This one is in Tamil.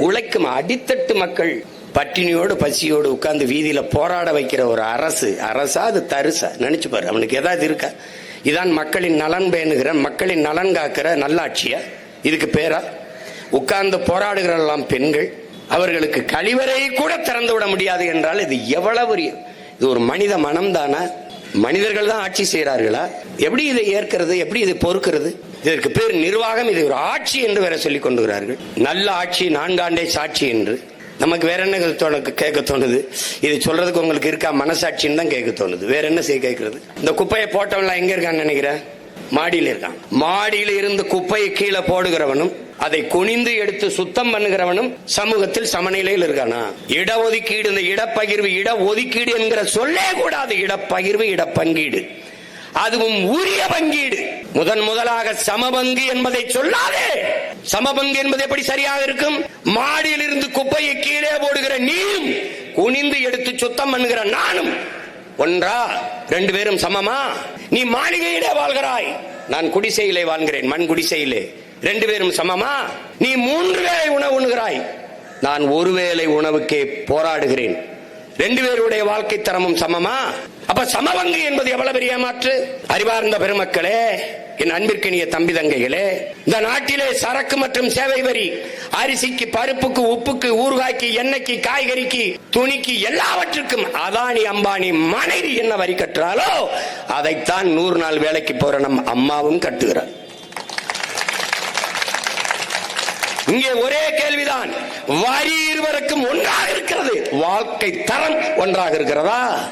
உழைக்கும் அடித்தட்டு மக்கள் பட்டினியோடு பசியோடு உட்கார்ந்து வீதியில போராட வைக்கிற ஒரு அரசு அரசா அது தருசா? நினைச்சு பாரு அவனுக்கு ஏதாவது இருக்கா? இதான் மக்களின் நலன் பேணுகிற மக்களின் நலன் காக்கிற நல்லாட்சியா? இதுக்கு பேரா? உட்கார்ந்து போராடுகிறெல்லாம் பெண்கள் அவர்களுக்கு கழிவறையை கூட திறந்து விட முடியாது என்றால் இது எவ்வளவு இது ஒரு மனித மனம் தானா மனிதர்கள் தான் ஆட்சி செய்கிறார்களா? எப்படி இதை ஏற்கிறது? எப்படி இதை பொறுக்கிறது? இதற்கு பேர் நிர்வாகம். இது ஒரு ஆட்சி என்று வேற சொல்லிக் கொண்டுகிறார்கள் நல்ல ஆட்சி நான்காண்டே சாட்சி என்று. நமக்கு வேற என்ன தோணுக்கு கேட்க தோணுது. இது சொல்றதுக்கு உங்களுக்கு இருக்கா? மனசாட்சின்னு தான் கேட்க தோணுது. வேற என்ன செய்ய கேட்கறது? இந்த குப்பையை போட்டவன்லாம் எங்க இருக்கான்னு நினைக்கிறேன்? மாடியில் இருக்கான் மாடியில் இருந்து குப்பையை கீழே போடுகிறவனும் அதை குனிந்து எடுத்து சுத்தம் பண்ணுகிறவனும் சமூகத்தில் சமநிலையில் இருக்கானா? இடஒதுக்கீடு இந்த இடப்பகிர்வு இட ஒதுக்கீடு என்கிற சொல்லே கூடாது. இடப்பகிர்வு இடப்பங்கீடு. அதுவும் உரிய பங்கீடு. முதன் முதலாக சமபங்கு என்பதை சொல்லாதே. சமபங்கு என்பது எப்படி சரியாக இருக்கும்? மாடியில் இருந்து குப்பையை கீழே போடுகிற நீயும் குனிந்து எடுத்து சுத்தம் பண்ணுகிற நானும் ஒன்றா ரெண்டு பேரும் சமமா? நீ மாளிகையிலே வாழ்கிறாய். நான் குடிசையிலே வாழ்கிறேன் மண் குடிசையிலே. ரெண்டு பேரும் சமமா? நீ மூன்று வேளை உணவு உண்கிறாய் நான் ஒருவேளை உணவுக்கே போராடுகிறேன். ரெண்டு பேருடைய வாழ்க்கை தரமும் சமமா? அப்ப சமபங்கு என்பது எவ்வளவு பெரிய மாற்று? அறிவார்ந்த பெருமக்களே என் அன்பிற்கினிய தம்பி தங்கைகளே இந்த நாட்டிலே சரக்கு மற்றும் சேவை வரி அரிசிக்கு பருப்புக்கு உப்புக்கு ஊறுகாய்க்கு எண்ணெய்க்கு காய்கறிக்கு துணிக்கு எல்லாவற்றுக்கும் அதானி அம்பானி மனைவி என்ன வரி கட்டுறாலோ அதைத்தான் நூறு நாள் வேலைக்கு போற நம் அம்மாவும் கட்டுகிறார். இங்கே ஒரே கேள்விதான். வரி இருவருக்கும் ஒன்றாக இருக்கிறது. வாழ்க்கை தரம் ஒன்றாக இருக்கிறதா?